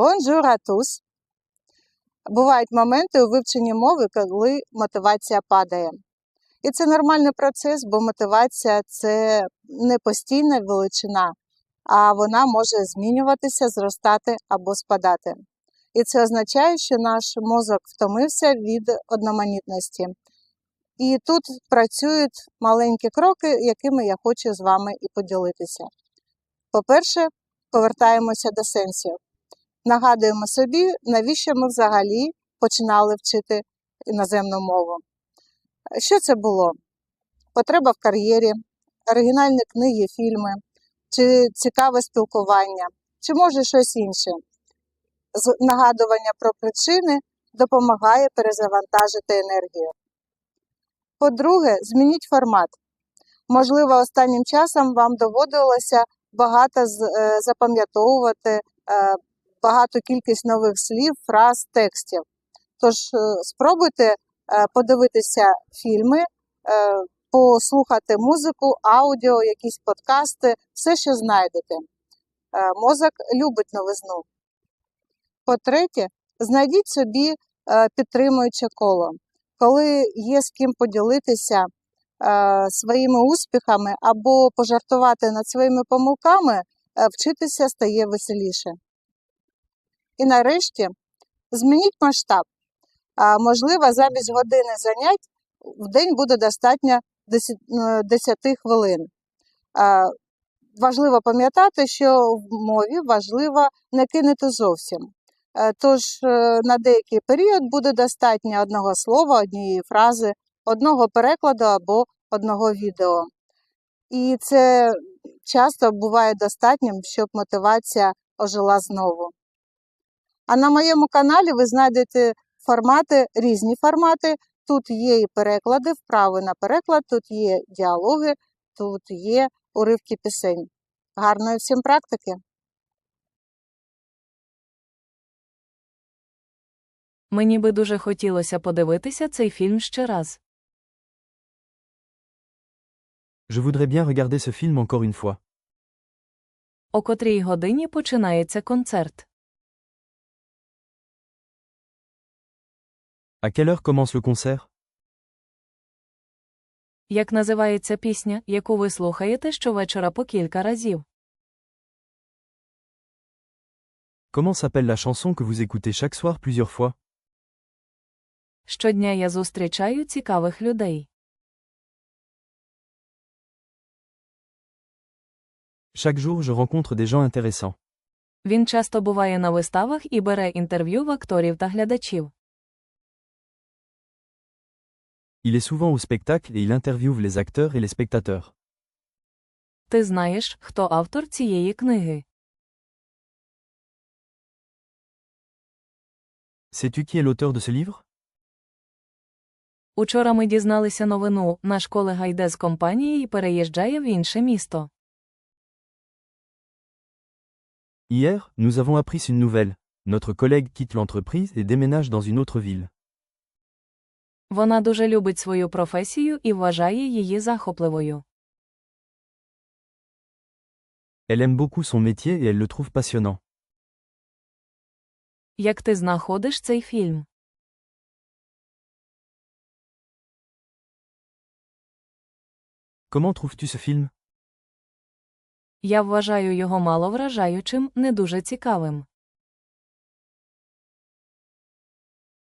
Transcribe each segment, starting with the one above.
Bonjour à! Бувають моменти у вивченні мови, коли мотивація падає. І це нормальний процес, бо мотивація це не постійна величина, а вона може змінюватися, зростати або спадати. І це означає, що наш мозок втомився від одноманітності. І тут працюють маленькі кроки, якими я хочу з вами і поділитися. По-перше, повертаємося до сенсів. Нагадуємо собі, навіщо ми взагалі починали вчити іноземну мову. Що це було? Потреба в кар'єрі, оригінальні книги, фільми, чи цікаве спілкування, чи може щось інше. Нагадування про причини допомагає перезавантажити енергію. По-друге, змініть формат. Можливо, останнім часом вам доводилося багато е, запам'ятовувати багату кількість нових слів, фраз, текстів. Тож е, спробуйте е, подивитися фільми, е, послухати музику, аудіо, якісь подкасти, все, що знайдете. Мозок любить новизну. По-третє, знайдіть собі підтримуюче коло, коли є з ким поділитися своїми успіхами або пожартувати над своїми помилками, вчитися стає веселіше. І нарешті змініть масштаб. Можливо, замість години занять в день буде достатньо 10, е, 10 хвилин. Важливо пам'ятати, що в мові важливо не кинути зовсім. Е, Тож е, на деякий період буде достатньо одного слова, однієї фрази, одного перекладу або одного відео. І це часто буває достатнім, щоб мотивація ожила знову. А на моєму каналі ви знайдете формати, різні формати. Тут є і переклади, вправи на переклад, тут є діалоги, тут є уривки пісень. Гарної всім практики! Мені би дуже хотілося подивитися цей фільм ще раз. Je voudrais bien regarder ce film encore une fois. О котрій годині починається концерт. À quelle heure commence le concert Як називається пісня, яку ви слухаєте щовечора по кілька разів? Comment s'appelle la chanson que vous écoutez chaque soir plusieurs fois Щодня я зустрічаю цікавих людей. Chaque jour, je rencontre des gens intéressants. Він часто буває на виставах і бере інтерв'ю в акторів та глядачів. Il est souvent au spectacle et il interviewe les acteurs et les spectateurs. Ти знаєш, хто автор цієї книги? Sais-tu qui est l'auteur de ce livre Учора ми дізналися новину, наш колега йде з компанії і переїжджає в інше місто. Hier, nous avons appris une nouvelle. Notre collègue quitte l'entreprise et déménage dans une autre ville. Вона дуже любить свою професію і вважає її захопливою. Elle aime beaucoup son métier et elle le trouve passionnant. Як ти знаходиш цей фільм? Comment trouves-tu ce film Я вважаю його мало вражаючим, не дуже цікавим.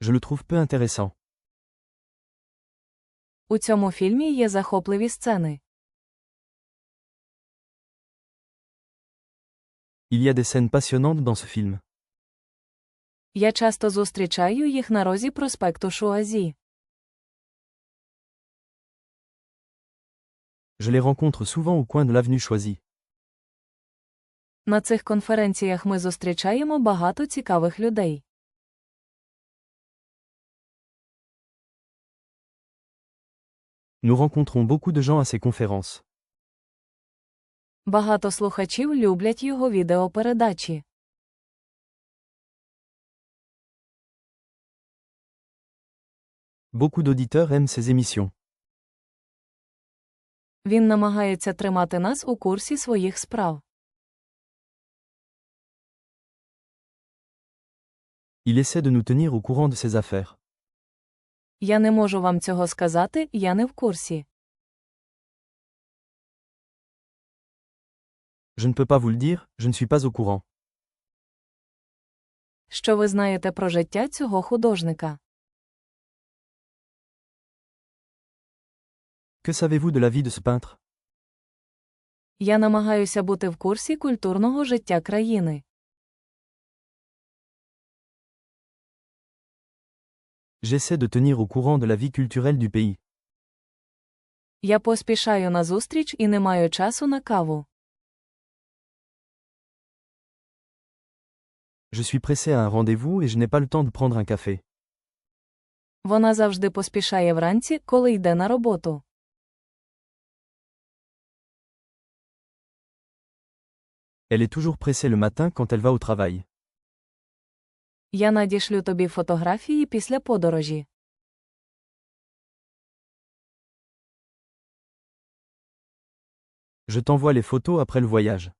Je le trouve peu intéressant. У цьому фільмі є захопливі сцени. Il y a des scènes passionnantes dans ce film. Я часто зустрічаю їх на розі проспекту Шуазі. Je les rencontre souvent au coin de l'avenue Choisy. На цих конференціях ми зустрічаємо багато цікавих людей. Nous rencontrons beaucoup de gens à ces conférences. Багато слухачів люблять його відеопередачі. Beaucoup d'auditeurs aiment ces émissions. Він намагається тримати нас у курсі своїх справ. Il essaie de nous tenir au courant de ses affaires. Я не можу вам цього сказати, я не в курсі. Je ne peux pas vous le dire, je ne suis pas au courant. Що ви знаєте про життя цього художника? Que savez-vous de la vie de ce peintre Я намагаюся бути в курсі культурного життя країни. J'essaie de tenir au courant de la vie culturelle du pays. Я поспішаю на зустріч і не маю часу на каву. Je suis pressé à un rendez-vous et je n'ai pas le temps de prendre un café. Вона завжди поспішає вранці, коли йде на роботу. Elle est toujours pressée le matin quand elle va au travail. Я надішлю тобі фотографії після подорожі. Je t'envoie les photos après le voyage.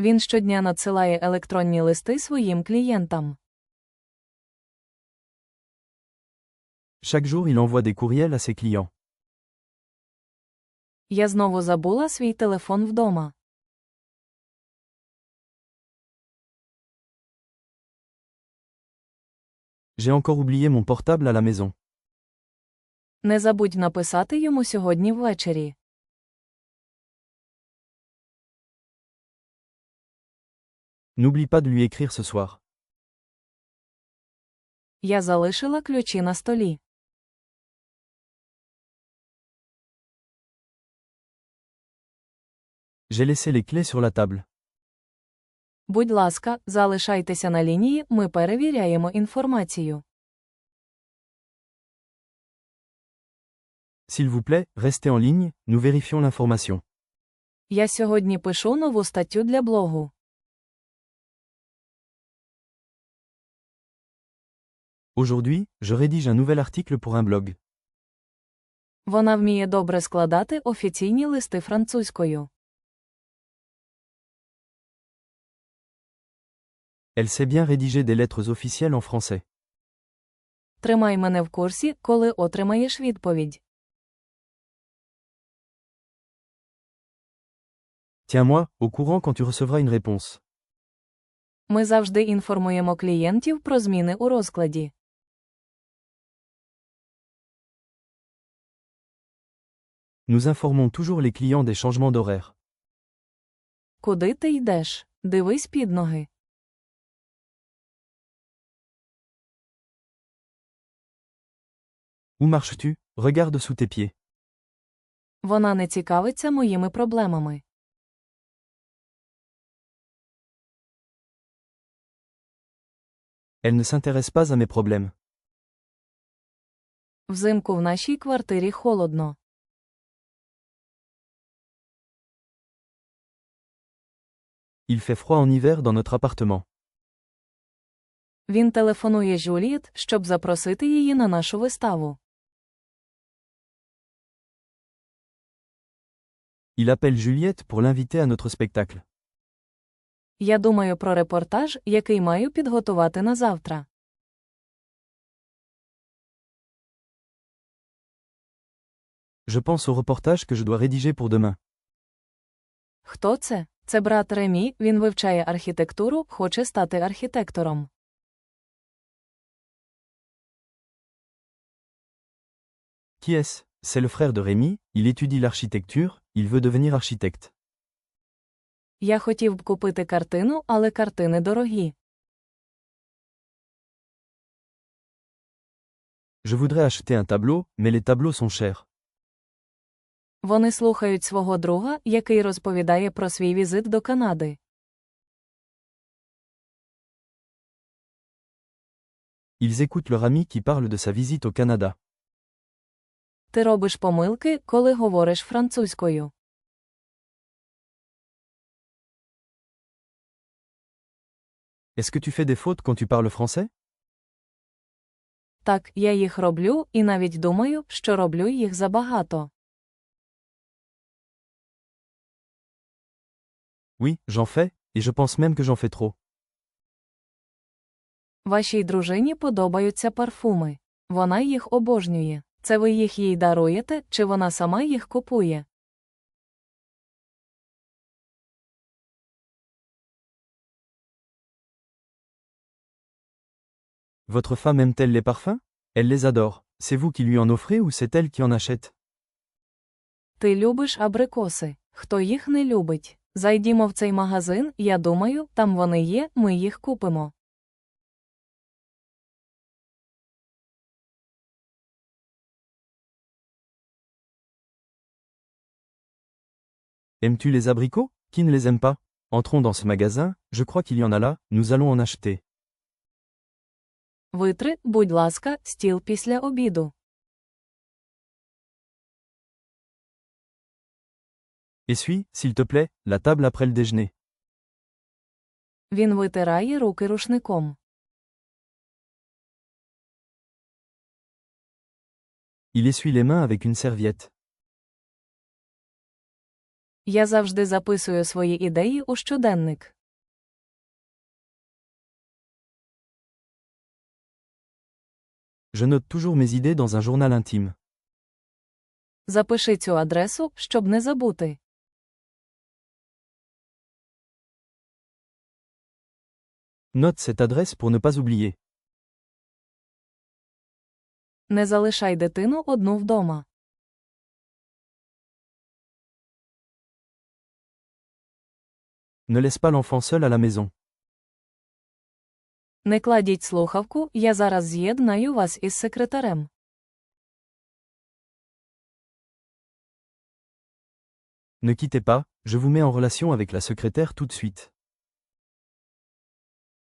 Він щодня надсилає електронні листи своїм клієнтам. Chaque jour, il envoie des courriels à ses clients. Я знову забула свій телефон вдома. J'ai encore oublié mon portable à la maison. Не забудь написати йому сьогодні ввечері. N'oublie pas de lui écrire ce soir. Я залишила ключі на столі. J'ai laissé les clés sur la table. Будь ласка, залишайтеся на лінії, ми перевіряємо інформацію. S'il vous plaît, restez en ligne, nous vérifions l'information. Я сьогодні пишу нову статтю для блогу. Aujourd'hui, je rédige un nouvel article pour un blog. Вона вміє добре складати офіційні листи французькою. Elle sait bien rédiger des lettres officielles en français. Тримай мене в курсі, коли отримаєш відповідь. Tiens-moi, au courant quand tu recevras une réponse. Ми завжди інформуємо клієнтів про зміни у розкладі. Nous informons toujours les clients des changements d'horaire. Куди ти йдеш? Дивись під ноги. Où marches-tu Regarde sous tes pieds. Вона не цікавиться моїми проблемами. Elle ne s'intéresse pas à mes problèmes. Взимку в нашій квартирі холодно. Il fait froid en hiver dans notre appartement. Він телефонує Жюлієт, щоб запросити її на нашу виставу. Il appelle Juliette pour l'inviter à notre spectacle. Я думаю про репортаж, який маю підготувати на завтра. Je pense au reportage que je dois rédiger pour demain. Хто це? Це брат Ремі, він вивчає архітектуру, хоче стати архітектором. Qui est-ce C'est le frère de Rémi, il étudie l'architecture, il veut devenir architecte. Я хотів б купити картину, але картини дорогі. Je voudrais acheter un tableau, mais les tableaux sont chers. Вони слухають свого друга, який розповідає про свій візит до Канади. Ils écoutent leur ami qui parle de sa visite au Canada. Ти робиш помилки, коли говориш французькою. Est-ce que tu fais des fautes quand tu parles français Так, я їх роблю, і навіть думаю, що роблю їх забагато. Oui, j'en fais, et je pense même que j'en fais trop. Вашій дружині подобаються парфуми. Вона їх обожнює. Це ви їх їй даруєте, чи вона сама їх купує? Votre femme aime-t-elle les parfums Elle les adore. C'est vous qui lui en offrez ou c'est elle qui en achète Ти любиш абрикоси. Хто їх не любить? Зайдімо в цей магазин, я думаю, там вони є, ми їх купимо. Aimes-tu les abricots Qui ne les aime pas Entrons dans ce magasin, je crois qu'il y en a là, nous allons en acheter. Витри, будь ласка, стіл після обіду. Essuie, s'il te plaît, la table après le déjeuner. Він витирає руки рушником. Il essuie les mains avec une serviette. Я завжди записую свої ідеї у щоденник. Je note toujours mes idées dans un journal intime. Запиши цю адресу, щоб не забути. Note cette adresse pour ne pas oublier. Не залишай дитину одну вдома. Ne laisse pas l'enfant seul à la maison. Не кладіть слухавку, я зараз з'єднаю вас із секретарем. Ne quittez pas, je vous mets en relation avec la secrétaire tout de suite.